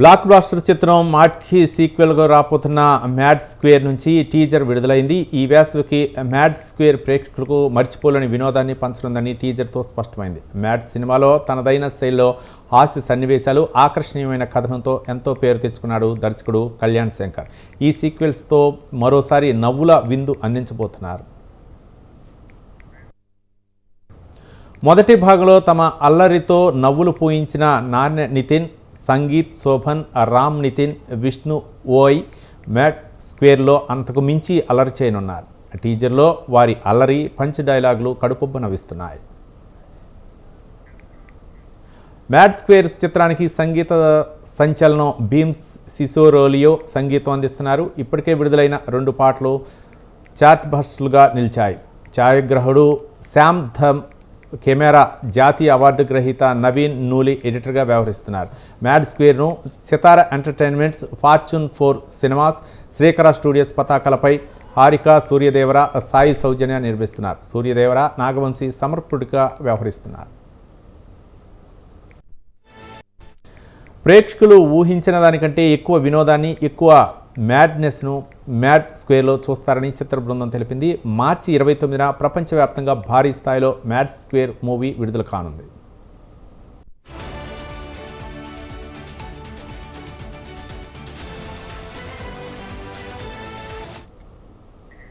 Black blaster చిత్రం మాట్కి సీక్వెల్గా రాబోతున్న mad square నుంచి టీజర్ విడుదలైంది. ఈ వేసవికి మ్యాడ్ స్క్వేర్ ప్రేక్షకులకు మర్చిపోలేని వినోదాన్ని పంచనుందని టీజర్తో స్పష్టమైంది. మ్యాడ్ సినిమాలో తనదైన శైలిలో హాస్య సన్నివేశాలు ఆకర్షణీయమైన కథనంతో ఎంతో పేరు తెచ్చుకున్నాడు దర్శకుడు కళ్యాణ్ శంకర్. ఈ సీక్వెల్స్తో మరోసారి నవ్వుల విందు అందించబోతున్నారు. మొదటి భాగంలో తమ అల్లరితో నవ్వులు పూయించిన నాన్న నితిన్ సంగీత్ శోభన్ రామ్ నితిన్ విష్ణు ఓయ్ మ్యాట్ స్క్వేర్లో అంతకు మించి అల్లరి చేయనున్నారు. టీజర్లో వారి అల్లరి పంచ్ డైలాగులు కడుపుబ్బు నవ్విస్తున్నాయి. మ్యాడ్ స్క్వేర్ చిత్రానికి సంగీత సంచలనం భీమ్స్ సిసోరోలియో సంగీతం అందిస్తున్నారు. ఇప్పటికే విడుదలైన రెండు పాటలు చార్ట్ బస్టులుగా నిలిచాయి. ఛాయాగ్రహుడు శామ్ ధమ్ కెమెరా జాతీయ అవార్డు గ్రహీత నవీన్ నూలి ఎడిటర్గా వ్యవహరిస్తున్నారు. Mad స్క్వేర్ను Sithara entertainments Fortune Four Cinemas Srikara studios పతాకాలపై Haarika Suryadevara Sai Soujanya నిర్మిస్తున్నారు. సూర్యదేవర నాగవంశీ సమర్పుడిగా వ్యవహరిస్తున్నారు. ప్రేక్షకులు ఊహించిన దానికంటే ఎక్కువ వినోదాన్ని ఎక్కువ మ్యాడ్నెస్ను మ్యాడ్ స్క్వేర్లో చూస్తారని చిత్ర బృందం తెలిపింది. మార్చి ఇరవై తొమ్మిదిన ప్రపంచవ్యాప్తంగా భారీ స్థాయిలో మ్యాడ్ స్క్వేర్ మూవీ విడుదల కానుంది.